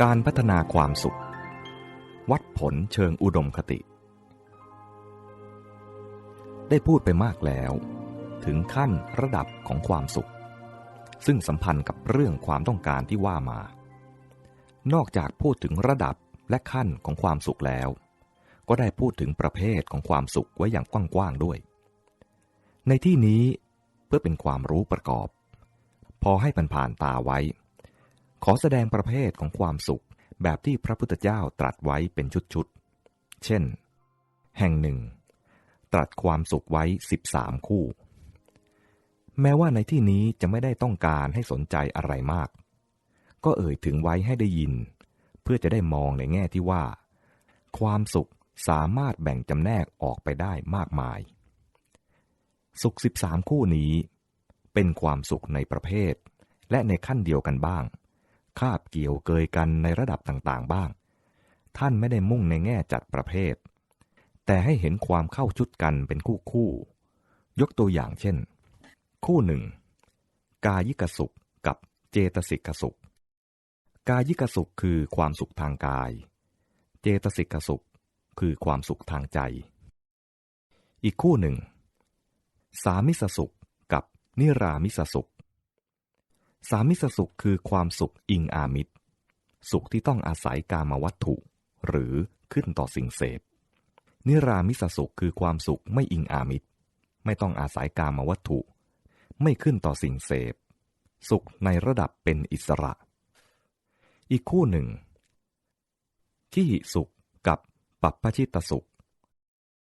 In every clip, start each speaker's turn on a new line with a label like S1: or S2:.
S1: การพัฒนาความสุข วัดผลเชิงอุดมคติ ได้พูดไปมากแล้ว ถึงขั้นระดับของความสุข ซึ่งสัมพันธ์กับเรื่องความต้องการที่ว่ามา นอกจากพูดถึงระดับและขั้นของความสุขแล้ว ก็ได้พูดถึงประเภทของความสุขไว้อย่างกว้างๆด้วย ในที่นี้เพื่อเป็นความรู้ประกอบ พอให้ผ่านๆตาไว้ ขอแสดงประเภทของความสุขแบบที่พระพุทธเจ้าตรัสไว้เป็นชุดๆ เช่น แห่งหนึ่ง ตรัสความสุขไว้ 13 คู่ แม้ว่าในที่นี้จะไม่ได้ต้องการให้สนใจอะไรมาก ก็เอ่ยถึงไว้ให้ได้ยิน เพื่อจะได้มองในแง่ที่ว่า ความสุขสามารถแบ่งจำแนกออกไปได้มากมาย สุข 13 คู่นี้ เป็นความสุขในประเภท และในขั้นเดียวกันบ้าง คาบเกี่ยวเกยกันในระดับต่างๆบ้าง ท่านไม่ได้มุ่งในแง่จัดประเภท แต่ให้เห็นความเข้าชุดกันเป็นคู่คู่ ยกตัวอย่างเช่น คู่หนึ่ง กายิกสุขกับเจตสิกสุข กายิกสุขคือความสุขทางกาย เจตสิกสุขคือความสุขทางใจ อีกคู่หนึ่ง สามิสสุขกับนิรามิสสุข สามิสสุขคือความสุขอิงอามิตร สุขที่ต้องอาศัยกามวัตถุ หรือขึ้นต่อสิ่งเสพ นิรามิสสุขคือความสุขไม่อิงอามิตร ไม่ต้องอาศัยกามวัตถุ ไม่ขึ้นต่อสิ่งเสพ สุขในระดับเป็นอิสระ อีกคู่หนึ่งขีหิสุขกับปัปปชิตสุข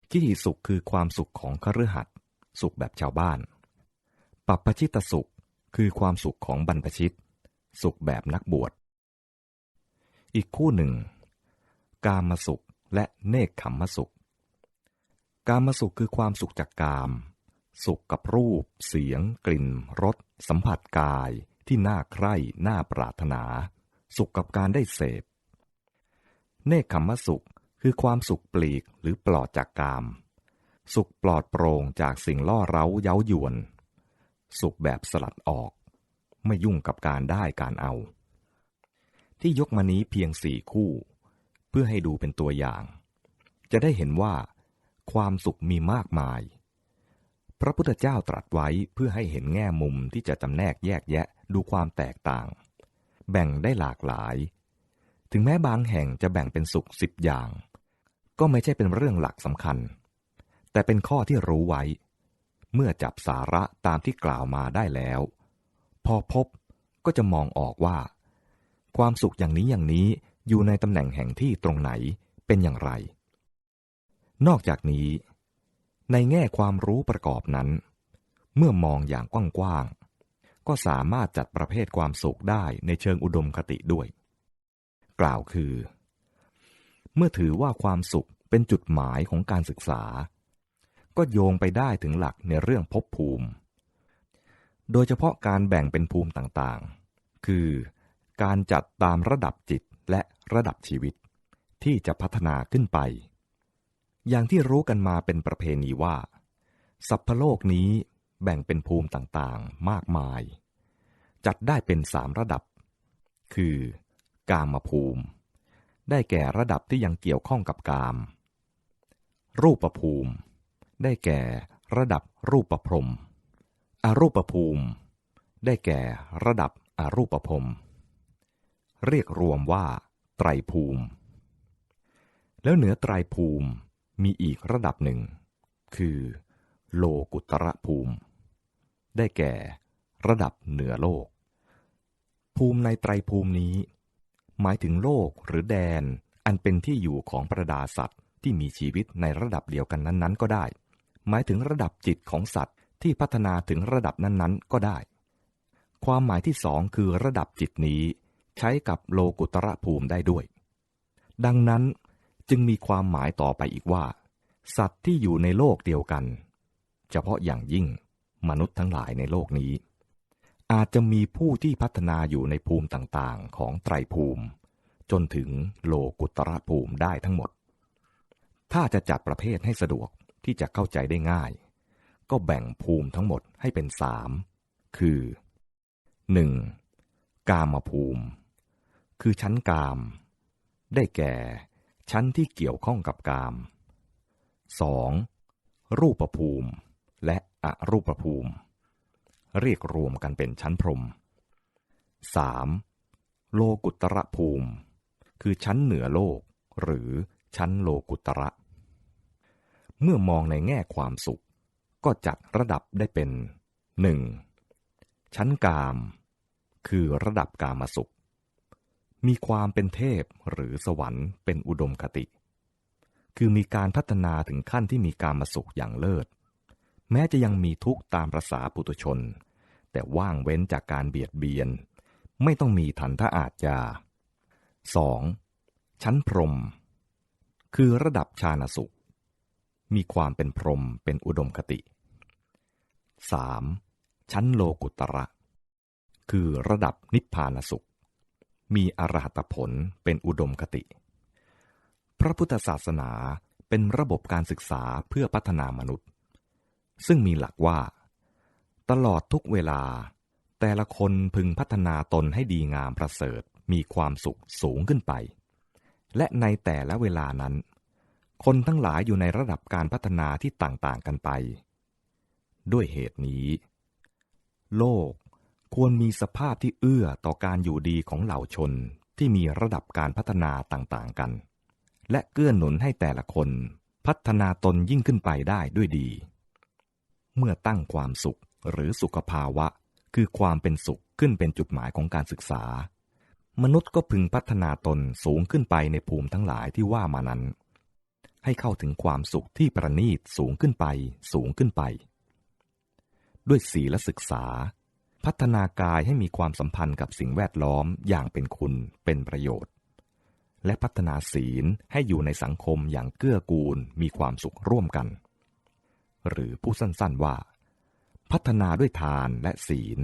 S1: ขีหิสุขคือความสุขของคฤหัสถ์สุขแบบชาวบ้าน ปัปปชิตสุข คือความสุขของบรรพชิต สุขแบบนักบวช อีกคู่หนึ่ง กามสุขและเนคขมมสุข กามสุขคือความสุขจากกาม สุขกับรูป เสียง กลิ่นรสสัมผัสกายที่น่าใคร่น่าปรารถนา สุขกับการได้เสพ เนคขมมสุขคือความสุขปลีกหรือปลอดจากกาม สุขปลอดโปร่งจากสิ่งล่อเร้าเย้ายวน สุขแบบสลัดออก ไม่ยุ่งกับการได้การเอา ที่ยกมานี้เพียงสี่คู่ เพื่อให้ดูเป็นตัวอย่าง จะได้เห็นว่า ความสุขมีมากมาย พระพุทธเจ้าตรัสไว้เพื่อให้เห็นแง่มุมที่จะจำแนกแยกแยะดูความแตกต่าง แบ่งได้หลากหลาย ถึงแม้บางแห่งจะแบ่งเป็นสุขสิบอย่าง ก็ไม่ใช่เป็นเรื่องหลักสำคัญ แต่เป็นข้อที่รู้ไว้ เมื่อจับสาระตามที่กล่าวมาได้แล้ว พอพบก็จะมองออกว่า ความสุขอย่างนี้อย่างนี้อยู่ในตำแหน่งแห่งที่ตรงไหนเป็นอย่างไร นอกจากนี้ ในแง่ความรู้ประกอบนั้น เมื่อมองอย่างกว้างๆก็สามารถจัดประเภทความสุขได้ในเชิงอุดมคติด้วย กล่าวคือ เมื่อถือว่าความสุขเป็นจุดหมายของการศึกษา ก็โยงไปได้ถึงหลักในเรื่องภพภูมิ โดยเฉพาะการแบ่งเป็นภูมิต่างๆ คือการจัดตามระดับจิตและระดับชีวิต ที่จะพัฒนาขึ้นไป อย่างที่รู้กันมาเป็นประเพณีว่า สัพพโลกนี้แบ่งเป็นภูมิต่างๆ มากมาย จัดได้เป็นสามระดับ คือกามภูมิ ได้แก่ระดับที่ยังเกี่ยวข้องกับกาม รูปภูมิ ได้แก่ระดับรูปประพรมอรูปภูมิ ได้แก่ระดับอรูปพรมเรียกรวมว่า ไตรภูมิ แล้วเหนือไตรภูมิมีอีกระดับหนึ่ง คือ โลกุตระภูมิ ได้แก่ระดับเหนือโลก ภูมิในไตรภูมินี้ หมายถึงโลกหรือแดนอันเป็นที่อยู่ของประดาสัตว์ที่มีชีวิตในระดับเดียวกันนั้น ๆ ก็ได้ หมายถึงระดับจิตของสัตว์ที่พัฒนาถึงระดับนั้นๆ ก็ได้ ความหมายที่สองคือระดับจิตนี้ ใช้กับโลกุตระภูมิได้ด้วย ดังนั้นจึงมีความหมายต่อไปอีกว่า สัตว์ที่อยู่ในโลกเดียวกัน เฉพาะอย่างยิ่งมนุษย์ทั้งหลายในโลกนี้ อาจจะมีผู้ที่พัฒนาอยู่ในภูมิต่างๆ ของไตรภูมิ จนถึงโลกุตระภูมิได้ทั้งหมด ถ้าจะจัดประเภทให้สะดวก ที่จะเข้าใจได้ง่าย ก็แบ่งภูมิทั้งหมดให้เป็นสามคือ 1. กามภูมิ คือชั้นกาม ได้แก่ ชั้นที่เกี่ยวข้องกับกาม 2. รูปภูมิ และอรูปภูมิ เรียกรวมกันเป็นชั้นพรม 3. โลกุตระภูมิ คือชั้นเหนือโลกหรือชั้นโลกุตระ เมื่อมองในแง่ความสุข ก็จัดระดับได้เป็น 1. ชั้นกาม คือระดับกามสุข มีความเป็นเทพหรือสวรรค์เป็นอุดมคติ คือมีการพัฒนาถึงขั้นที่มีการมาสุขอย่างเลิศ แม้จะยังมีทุกข์ตามประษาปุตุชน แต่ว่างเว้นจากการเบียดเบียน ไม่ต้องมีทันทะอาจยา 2. ชั้นพรม คือระดับชาณสุข มีความเป็นพรหมเป็นอุดมคติ 3. ชั้นโลกุตระ คือระดับนิพพานสุข มีอรหัตผลเป็นอุดมคติ พระพุทธศาสนาเป็นระบบการศึกษาเพื่อพัฒนามนุษย์ ซึ่งมีหลักว่า ตลอดทุกเวลา แต่ละคนพึงพัฒนาตนให้ดีงามประเสริฐมีความสุขสูงขึ้นไป และในแต่ละเวลานั้น คนทั้งหลายอยู่ในระดับการพัฒนาที่ต่างๆกันไป ด้วยเหตุนี้ โลกควรมีสภาพที่เอื้อต่อการอยู่ดีของเหล่าชนที่มีระดับการพัฒนาต่างๆกัน และเกื้อหนุนให้แต่ละคนพัฒนาตนยิ่งขึ้นไปได้ด้วยดี เมื่อตั้งความสุขหรือสุขภาวะ คือความเป็นสุขขึ้นเป็นจุดหมายของการศึกษา มนุษย์ก็พึงพัฒนาตนสูงขึ้นไปในภูมิทั้งหลายที่ว่ามานั้น ให้เข้าถึงความสุขที่ประณีตสูงขึ้นไป สูงขึ้นไป ด้วยศีลศึกษา พัฒนากายให้มีความสัมพันธ์กับสิ่งแวดล้อมอย่างเป็นคุณเป็นประโยชน์ และพัฒนาศีลให้อยู่ในสังคมอย่างเกื้อกูลมีความสุขร่วมกัน หรือผู้สั้นๆว่า พัฒนาด้วยทานและศีล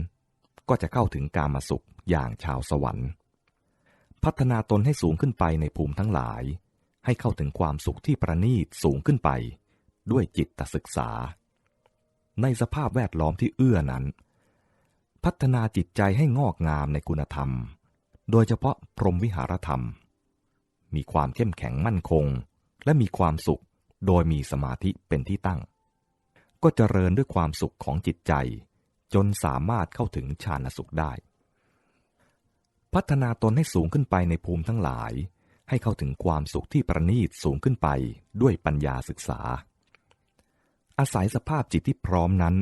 S1: ก็จะเข้าถึงการมาสุขอย่างชาวสวรรค์ พัฒนาตนให้สูงขึ้นไปในภูมิทั้งหลาย ให้เข้าถึงความสุขที่ประณีตสูงขึ้นไป ด้วยจิตศึกษา ในสภาพแวดล้อมที่เอื้อนั้น พัฒนาจิตใจให้งอกงามในคุณธรรม โดยเฉพาะพรหมวิหารธรรม มีความเข้มแข็งมั่นคง และมีความสุขโดยมีสมาธิเป็นที่ตั้ง ก็เจริญด้วยความสุขของจิตใจ จนสามารถเข้าถึงฌานสุขได้ พัฒนาตนให้สูงขึ้นไปในภูมิทั้งหลาย ให้เข้าถึงความสุขที่ประณีตสูงขึ้นไปด้วยปัญญาศึกษา อาศัยสภาพจิตที่พร้อมนั้น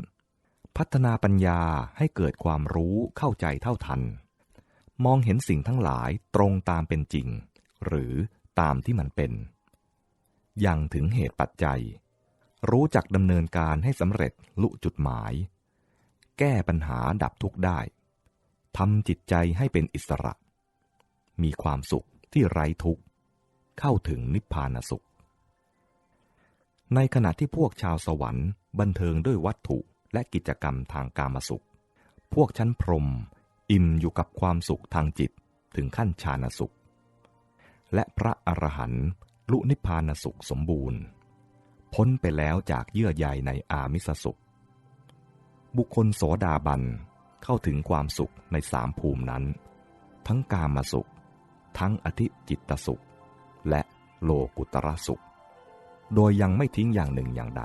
S1: พัฒนาปัญญาให้เกิดความรู้เข้าใจเท่าทัน มองเห็นสิ่งทั้งหลายตรงตามเป็นจริง หรือตามที่มันเป็นยังถึงเหตุปัจจัย รู้จักดำเนินการให้สำเร็จลุจุดหมาย แก้ปัญหาดับทุกข์ได้ทำจิตใจให้เป็นอิสระ มีความสุข ที่ไร้ทุกข์ เข้าถึงนิพพานสุข ในขณะที่พวกชาวสวรรค์บันเทิงด้วยวัตถุและกิจกรรมทางกามสุข พวกชั้นพรมอิ่มอยู่กับความสุขทางจิตถึงขั้นฌานสุข และพระอรหันต์ลุนิพพานสุขสมบูรณ์ พ้นไปแล้วจากเยื่อใยในอามิสสุข บุคคลโสดาบันเข้าถึงความสุขในสามภูมินั้น ทั้งกามสุข ทั้งอธิจิตตสุข และโลกุตระสุข โดยยังไม่ทิ้งอย่างหนึ่งอย่างใด